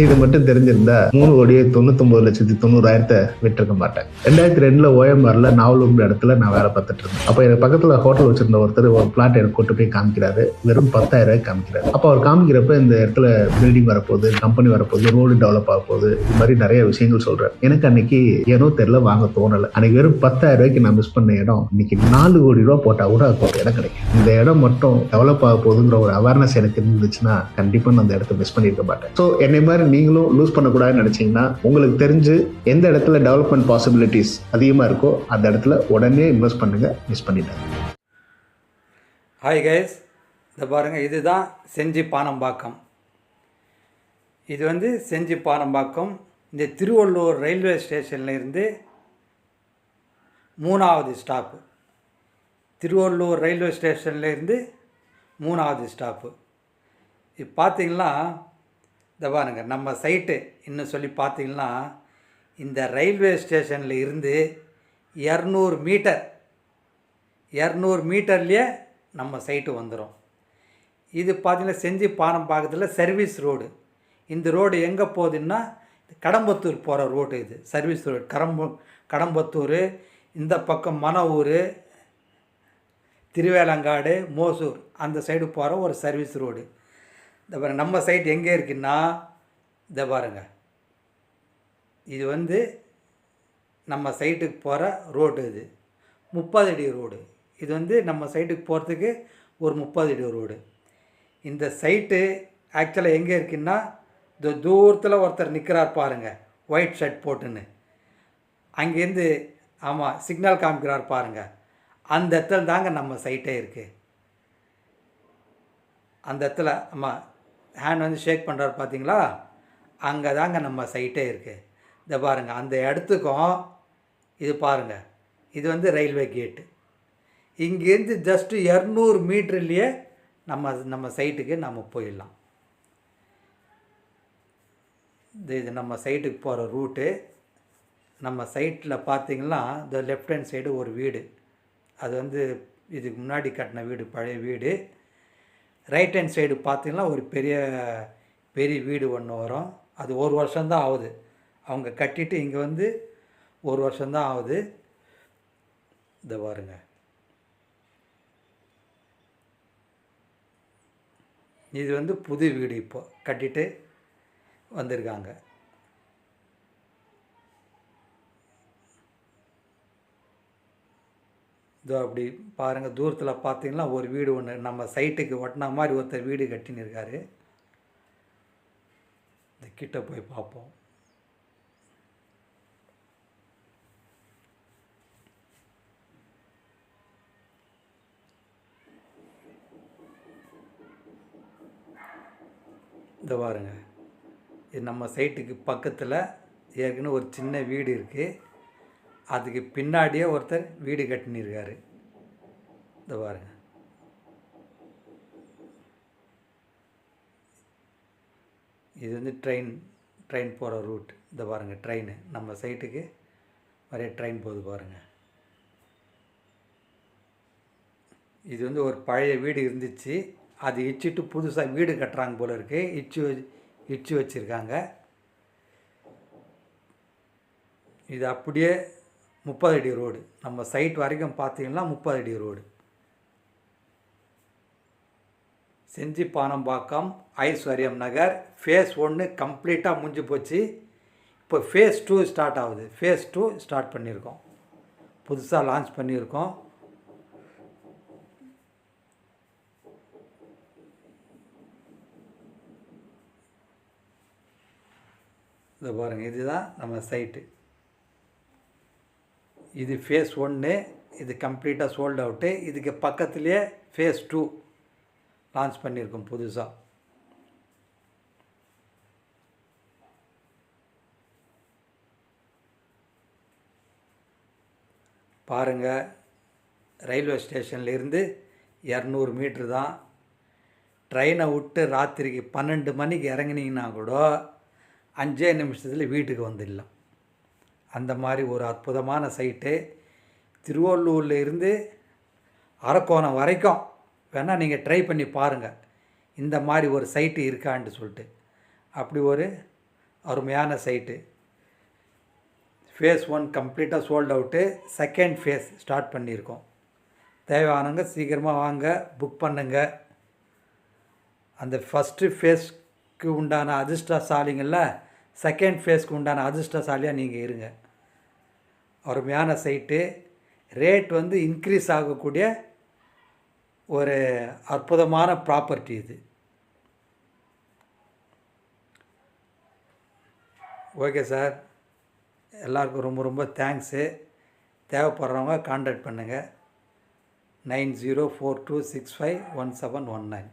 இது மட்டும் தெரிஞ்சிருந்தா மூணு கோடியே தொண்ணூத்தொன்பது லட்சத்தி தொண்ணூறாயிரத்தை விட்டுருக்க மாட்டேன். ரெண்டாயிரத்தி ரெண்டுல ஓஎம்ஆர்ல நாவலூர் இடத்துல நான் வேலை பார்த்துட்டு இருந்தேன். அப்ப எனக்கு பக்கத்துல ஹோட்டல் வச்சிருந்த ஒருத்தர் ஒரு பிளாட் எனக்கு கொண்டு போய் காமிக்கிறாரு. வெறும் பத்தாயிரம் ரூபாய் காமிக்கிறாரு. அப்ப அவர் காமிக்கிறப்ப இந்த இடத்துல பில்டிங் வரப்போகுது கம்பெனி வரப்போகுது ரோடு டெவலப் ஆக போகுது. இது மாதிரி நிறைய விஷயங்கள் சொல்றாரு. எனக்கு அன்னைக்கு ஏனோ தெரியல வாங்க தோணலை. அன்னைக்கு வெறும் பத்தாயிரம் ரூபாய்க்கு நான் மிஸ் பண்ண இடம் இன்னைக்கு நாலு கோடி ரூபா போட்டா கூட அதுக்கு ஒரு இடம் கிடைக்கும். இந்த இடம் மட்டும் டெவலப் ஆக போகுதுங்கிற ஒரு அவேர்னஸ் எனக்கு இருந்துச்சுன்னா கண்டிப்பா நான் அந்த இடத்த மிஸ் பண்ணியிருக்க மாட்டேன். ஸோ என்னை மாதிரி நீங்களும் லூஸ் பண்ணக்கூடாதுன்னு நினைச்சீங்கன்னா உங்களுக்கு தெரிஞ்சு எந்த இடத்துல டெவலப்மெண்ட் பாசிபிலிட்டிஸ் அதிகமா இருக்கோ அந்த இடத்துல உடனே இன்வெஸ்ட் பண்ணுங்க மிஸ் பண்ணிட்டேன் ஹாய் கைஸ் இந்த பாருங்கள் இதுதான் செஞ்சி பானம்பாக்கம். இது வந்து செஞ்சி பானம்பாக்கம். இந்த திருவள்ளூர் ரயில்வே ஸ்டேஷன்ல இருந்து மூணாவது ஸ்டாப்பு திருவள்ளூர் ரயில்வே ஸ்டேஷன்ல இருந்து மூணாவது ஸ்டாப்பு இப்போ பார்த்தீங்கன்னா இந்த பாருங்க நம்ம சைட்டு இன்னும் சொல்லி பார்த்தீங்கன்னா இந்த ரயில்வே ஸ்டேஷனில் இருந்து இரநூறு மீட்டர் இரநூறு மீட்டர்லேயே நம்ம சைட்டு வந்துடும் இது பார்த்தீங்கன்னா செஞ்சி பானம் பார்க்கறதுல சர்வீஸ் ரோடு இந்த ரோடு எங்கே போகுதுன்னா கடம்பத்தூர் போகிற ரோடு இது சர்வீஸ் ரோடு கடம்பு கடம்பத்தூர் இந்த பக்கம் மணவூர் திருவேலங்காடு மோசூர் அந்த சைடு போகிற ஒரு சர்வீஸ் ரோடு இந்த பாருங்க நம்ம சைட் எங்கே இருக்குன்னா இந்த பாருங்க. இது வந்து நம்ம சைட்டுக்கு போகிற ரோடு இது. முப்பது அடி ரோடு இது வந்து நம்ம சைட்டுக்கு போகிறதுக்கு ஒரு முப்பது அடி ரோடு இந்த சைட்டு ஆக்சுவலாக எங்கே இருக்குன்னா இந்த தூரத்தில் ஒருத்தர் நிற்கிறார் பாருங்கள் ஒயிட் ஷர்ட் போட்டுன்னு. அங்கேருந்து ஆமாம் சிக்னல் காமிக்கிறார் பாருங்கள் அந்த இடத்துல தாங்க நம்ம சைட்டே இருக்குது அந்த இடத்துல ஆமாம் ஹேண்ட் வந்து ஷேக் பண்ணுறாரு பார்த்தீங்களா அங்கே தாங்க நம்ம சைட்டே இருக்குது இதை பாருங்கள் அந்த இடத்துக்கும் இது பாருங்கள் இது வந்து ரயில்வே கேட்டு இங்கேருந்து ஜஸ்ட்டு இரநூறு மீட்டர்லேயே நம்ம நம்ம சைட்டுக்கு நம்ம போயிடலாம். இது இது நம்ம சைட்டுக்கு போகிற ரூட்டு நம்ம சைட்டில் பார்த்தீங்கன்னா இந்த லெஃப்ட் ஹேண்ட் சைடு ஒரு வீடு. அது வந்து இதுக்கு முன்னாடி கட்டின வீடு பழைய வீடு. ரைட் ஹேண்ட் சைடு பார்த்தீங்கன்னா ஒரு பெரிய பெரிய வீடு ஒன்று வரும். அது ஒரு வருஷம்தான் ஆகுது. அவங்க கட்டிட்டு இங்கே வந்து ஒரு வருஷம்தான் ஆகுது. இந்த பாருங்க. இது வந்து புது வீடு இப்போ. கட்டிட்டு வந்திருக்காங்க. இதோ அப்படி பாருங்கள் தூரத்தில் பார்த்தீங்கன்னா ஒரு வீடு ஒன்று நம்ம சைட்டுக்கு ஒட்டின மாதிரி ஒருத்தர் வீடு கட்டின்னு இருக்காரு இந்த கிட்ட போய் பார்ப்போம் இந்த பாருங்க இது நம்ம சைட்டுக்கு பக்கத்தில் ஏற்கனவே ஒரு சின்ன வீடு இருக்குது அதுக்கு பின்னாடியே ஒருத்தர் வீடு கட்டினிருக்காரு. இந்த பாருங்க. இது வந்து ட்ரெயின் ட்ரெயின் போகிற ரூட். இந்த பாருங்கள் ட்ரெயின். நம்ம சைட்டுக்கு வரைய ட்ரெயின் போகுது பாருங்கள் இது வந்து ஒரு பழைய வீடு இருந்துச்சு. அது இடிச்சிட்டு புதுசாக வீடு கட்டுறாங்க போல இருக்குது இடிச்சு வச்சு இடிச்சு வச்சுருக்காங்க. இது அப்படியே முப்பது அடி ரோடு. நம்ம சைட் வரைக்கும் பார்த்தீங்கன்னா முப்பது அடி ரோடு. செஞ்சி பானம்பாக்கம் ஐஸ்வர்யம் நகர் ஃபேஸ் ஒன்று கம்ப்ளீட்டாக முடிஞ்சு போச்சு. இப்போ ஃபேஸ் டூ ஸ்டார்ட் ஆகுது. ஃபேஸ் டூ ஸ்டார்ட் பண்ணியிருக்கோம். புதுசாக லான்ச் பண்ணியிருக்கோம். இதை பாருங்கள் இதுதான் நம்ம சைட்டு இது ஃபேஸ் ஒன்று இது கம்ப்ளீட்டாக சோல்ட் அவுட்டு இதுக்கு பக்கத்துலேயே ஃபேஸ் டூ லான்ச் பண்ணியிருக்கோம் புதுசாக பாருங்கள் ரயில்வே ஸ்டேஷன்லேருந்து இரநூறு மீட்ரு தான். ட்ரெயினை விட்டு ராத்திரிக்கு பன்னெண்டு மணிக்கு இறங்குனீங்கன்னா கூட அஞ்சே நிமிஷத்தில் வீட்டுக்கு வந்துடலாம். அந்த மாதிரி ஒரு அற்புதமான சைட்டு திருவள்ளூர்லேருந்து அரக்கோணம் வரைக்கும் வேணால் நீங்கள் ட்ரை பண்ணி பாருங்கள் இந்த மாதிரி ஒரு சைட்டு இருக்கான்ட்டு சொல்லிட்டு. அப்படி ஒரு அருமையான சைட்டு ஃபேஸ் ஒன் கம்ப்ளீட்டாக sold out second phase start பண்ணியிருக்கோம். தேவையானவங்க சீக்கிரமாக வாங்க புக் பண்ணுங்க. அந்த ஃபஸ்ட்டு ஃபேஸ்க்கு உண்டான அதிர்ஷ்டசாலிங்களில் செகண்ட் ஃபேஸ்க்கு உண்டான அதிர்ஷ்டசாலியாக நீங்கள் இருங்க. அருமையான சைட்டு ரேட் வந்து இன்க்ரீஸ் ஆகக்கூடிய ஒரு அற்புதமான ப்ராப்பர்ட்டி இது. ஓகே சார் எல்லாருக்கும் ரொம்ப ரொம்ப தேங்க்ஸு தேவைப்படுறவங்க காண்டாக்ட் பண்ணுங்கள் nine zero four two six five one seven one nine.